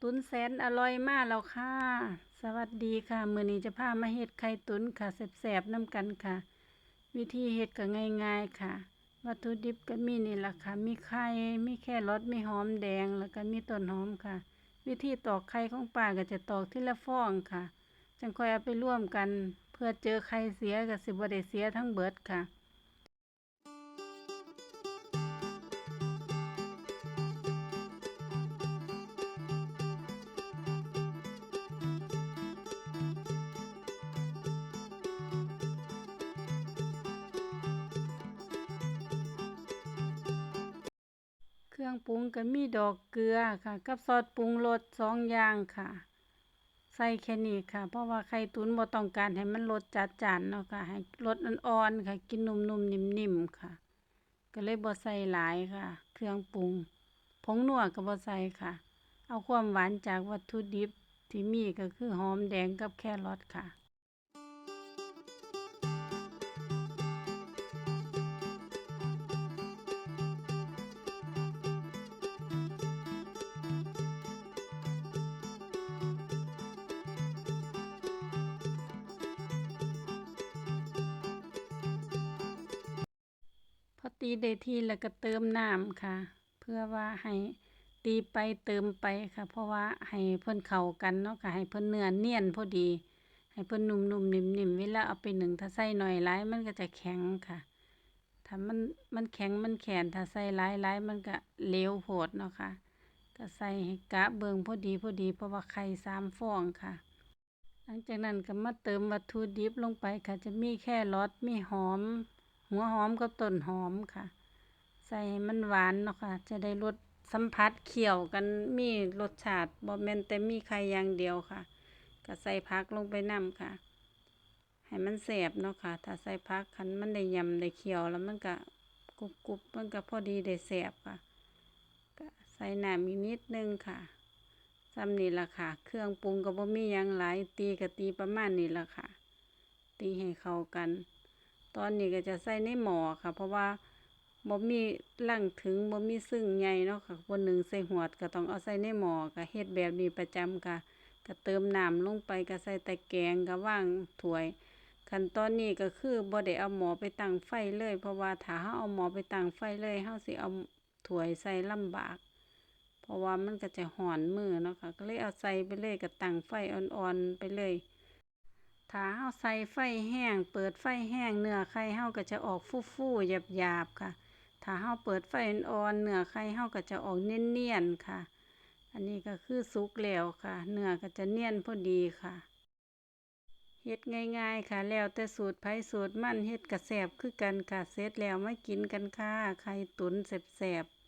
ตุ๋นแสนอร่อยมากแล้วค่ะ สวัสดีค่ะมื้อนี้จะพามาเฮ็ดไข่ตุ๋นค่ะแซ่บๆน้ำกันค่ะ วิธีเฮ็ดก็ง่ายๆค่ะ วัตถุดิบก็มีนี่แหละค่ะ มีไข่ มีแครอทมีหอมแดง แล้วก็มีต้นหอมค่ะ วิธีตอกไข่ของป้าก็จะตอกทีละฟองค่ะ จังค่อยเอาไปร่วมกัน เพื่อเจอไข่เสียก็สิบ่ได้เสียทั้งเบิดค่ะ รื่องปรุงก็มีดอกเกลือค่ะ กับซอสปรุงรสสองอย่างค่ะ ใส่แค่นี้ค่ะ เพราะว่าไข่ตุ๋นบ่ต้องการให้มันรสจัดจานเนาะค่ะให้รสอ่อนๆค่ะ กินนุ่มๆนิ่มๆค่ะ ก็เลยบ่ใส่หลายค่ะ เครื่องปรุงผงนัวก็บ่ใส่ค่ะ เอาความหวานจากวัตถุดิบที่มีก็คือหอมแดงกับแครอทค่ะ ตีได้ที่แล้วก็เติมน้ำค่ะ เพื่อว่าให้ตีไปเติมไปค่ะ เพราะว่าให้เพิ่นเข้ากันเนาะค่ะ ให้เพิ่นเนื้อเนียนพอดี ให้เพิ่นนุ่มๆนิ่มๆเวลาเอาไปหนึ่งถ้าใส่หน้อยหลายมันก็จะแข็งค่ะ ถ้ามันมันแข็งมันแข็งถ้าใส่หลายหลายมันก็เลวโพดเนาะค่ะก็ใส่ให้กะเบิงพอดีพอดีเพราะว่าไข่สามฟองค่ะ หลังจากนั้นก็มาเติมวัตถุดิบลงไปค่ะ จะมีแค่รสมีหอม หัวหอมกับต้นหอมค่ะ ใส่ให้มันหวานเนาะค่ะ จะได้รสสัมผัสเคี่ยวกันมีรสชาติบ่แม่นแต่มีไข่อย่างเดียวค่ะ ก็ใส่ผักลงไปนำค่ะ ให้มันแซ่บเนาะค่ะ ถ้าใส่ผักคันมันได้ยำได้เคี่ยวแล้วมันก็กรุบๆมันก็พอดีได้แซ่บค่ะ ก็ใส่น้ำอีกนิดนึงค่ะซ้ำนี่ละค่ะ เครื่องปรุงก็บ่มีหยังหลายตีก็ตีประมาณนี้ละค่ะ ตีให้เข้ากัน ตอนนี้ก็จะใส่ในหม้อค่ะ เพราะว่าบ่มีลังถึงบ่มีซึ่งใหญ่เนาะค่ะบ่นึ่งใส่หวดก็ต้องเอาใส่ในหม้อก็เฮ็ดแบบนี้ประจำค่ะก็เติมน้ำลงไปก็ใส่ตะแกรงก็วางถ้วยขั้นตอนนี้ก็คือบ่ได้เอาหม้อไปตั้งไฟเลย เพราะว่าถ้าเราเอาหม้อไปตั้งไฟเลยเราสิเอาถ้วยใส่ลำบาก เพราะว่ามันก็จะร้อนมือเนาะค่ะก็เลยเอาใส่ไปเลยก็ตั้งไฟอ่อนๆไปเลย ถ้าเราใส่ไฟแห้ง เปิดไฟแห้งเนื้อไข่เราก็จะออกฟูๆหยาบๆค่ะ ถ้าเราเปิดไฟอ่อนๆเนื้อไข่เราก็จะออกเนียนๆค่ะ อันนี้ก็คือสุกแล้วค่ะ เนื้อก็จะเนียนพอดีค่ะเฮ็ดง่าย ๆ ค่ะ แล้วแต่สูตรไผสูตรมันเฮ็ดก็แซ่บคือกันค่ะเสร็จแล้วมากินกันค่ะไข่ตุ๋นแซ่บๆ